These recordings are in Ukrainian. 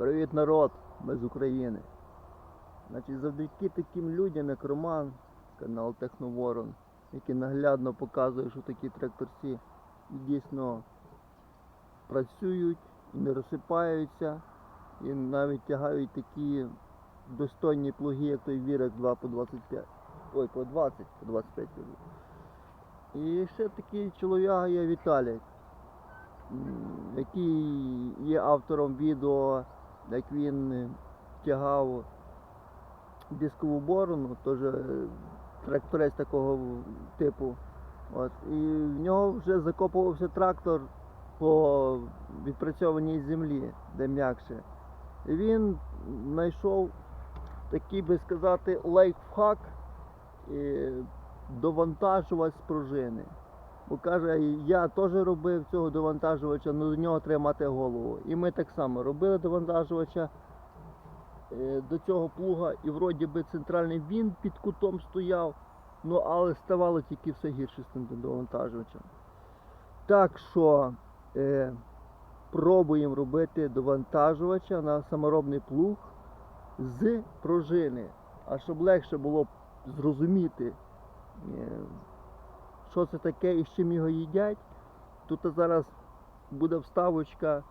Привіт, народ! Ми з України. Значить, завдяки таким людям, як Роман, канал Техноворон, який наглядно показує, що такі тракторці дійсно працюють і не розсипаються, і навіть тягають такі достойні плуги, як той Вірек 2 по 25. Ой, по 20, по 25 кажу. І ще такий чолов'яга є Віталік, м, який є автором відео, як він е, тягав дискову борону, теж е, тракторець такого типу. От. І в нього вже закопувався трактор по відпрацьованій землі, де м'якше. І він знайшов такий, би сказати, лайфхак е, довантажувач з пружини. Бо каже, я теж робив цього довантажувача, але до нього треба мати голову. І ми так само робили довантажувача е, до цього плуга, і вроді би центральний він під кутом стояв, ну але ставало тільки все гірше з тим довантажувачем. Так що е, пробуємо робити довантажувача на саморобний плуг з пружини. А щоб легше було зрозуміти, е, що це таке і з чим його їдять. Тут зараз буде вставочка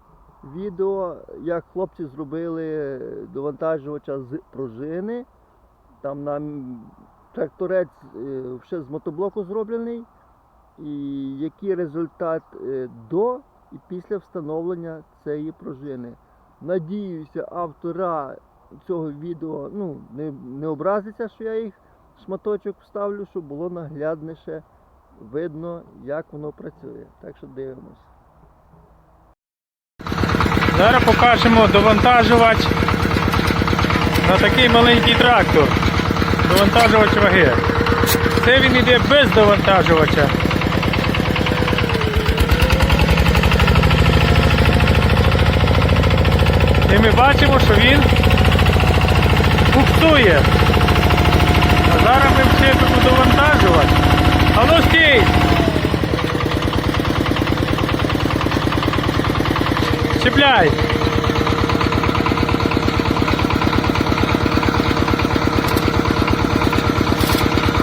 відео, як хлопці зробили довантажувача з пружини. Там нам тракторець е, ще з мотоблоку зроблений. І який результат е, до і після встановлення цієї пружини. Надіюся, автора цього відео ну, не, не образиться, що я їх шматочок вставлю, щоб було наглядніше видно, як воно працює. Так що дивимось. Зараз покажемо довантажувач на такий маленький трактор. Довантажувач ваги. Це він йде без довантажувача. І ми бачимо, що він буксує. А зараз ми вчепимо довантажувач. А ну стій! Чіпляй!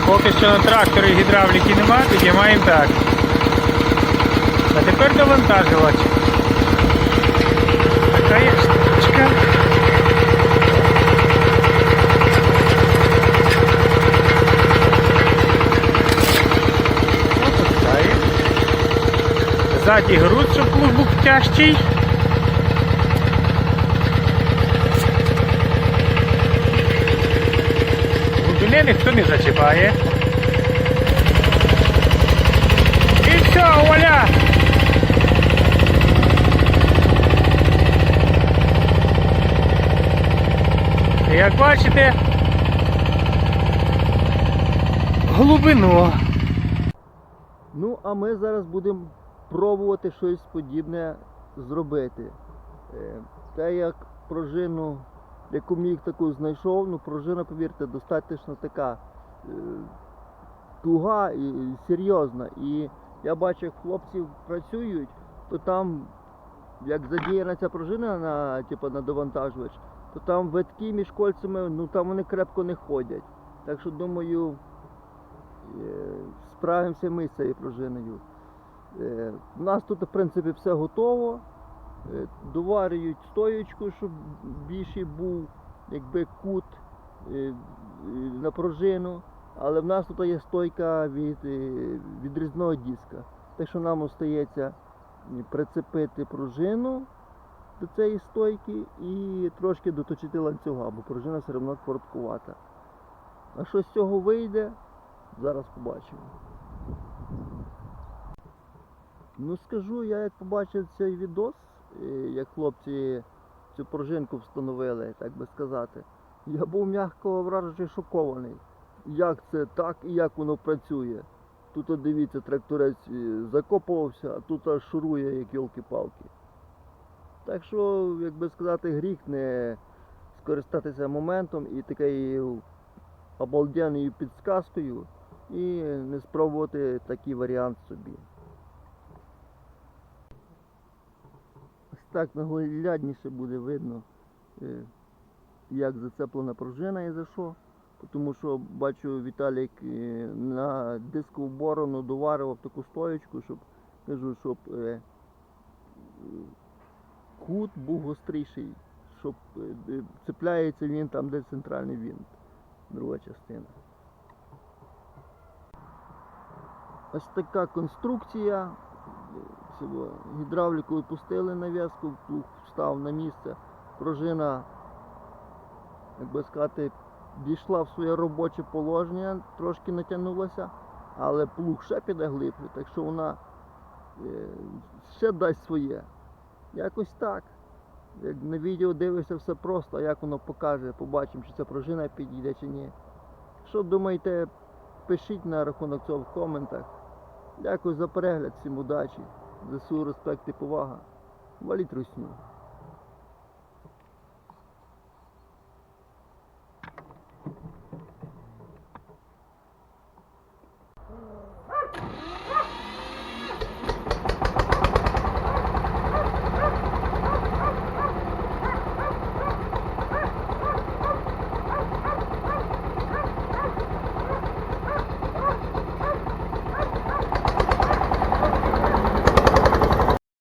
Поки що на тракторі гідравліки немає, підіймаємо так. А тепер довантажувач. Ззаді груз, щоб був тяжчий. Глибини ніхто не зачіпає. І все, вуаля! Як бачите, глибину. Ну, а ми зараз будемо пробувати щось подібне зробити. Те, як пружину, яку міг таку знайшов, ну пружина, повірте, достатньо така е, туга і і серйозна. І я бачу, як хлопці працюють, то там, як задіяна ця пружина на, типу, на довантажувач, то там витки між кольцями, ну там вони крепко не ходять. Так що думаю, Е, справимося ми з цією пружиною. Е, У нас тут, в принципі, все готово. Е, Доварюють стоєчку, щоб більший був якби кут е, на пружину. Але в нас тут є стойка від відрізного диска. Так що нам остається прицепити пружину до цієї стойки і трошки доточити ланцюга, бо пружина все одно короткувата. А що з цього вийде, Зараз побачимо. Ну скажу, я як побачив цей відос, е, як хлопці цю пружинку встановили, так би сказати, я був м'яко вражений шокований. Як це так і як воно працює. Тут дивіться, тракторець е, закопувався, а тут аж шурує, як йолки-палки. Так що, як би сказати, гріх не скористатися моментом і такою обалденною підсказкою і не спробувати такий варіант собі. Ось так наглядніше буде видно, е, як зацеплена пружина і за що. Тому що бачу Віталік е, на дискову борону доварював таку стоєчку, щоб кажу, щоб е, кут був гостріший, щоб цепляється він там, де центральний винт, друга частина. Ось така конструкція. Цього Гідравліку відпустили нав'язку, плуг став на місце. Пружина, як би сказати, дійшла в своє робоче положення, трошки натягнулася, але плуг ще піде глибше, так що вона е, ще дасть своє. Якось так. Як на відео дивишся все просто, а як воно покаже, побачимо, чи ця пружина підійде чи ні. Що думаєте, пишіть на рахунок цього в коментах. Дякую за перегляд, всім удачі. ЗСУ, респект і повага. Валіть русню.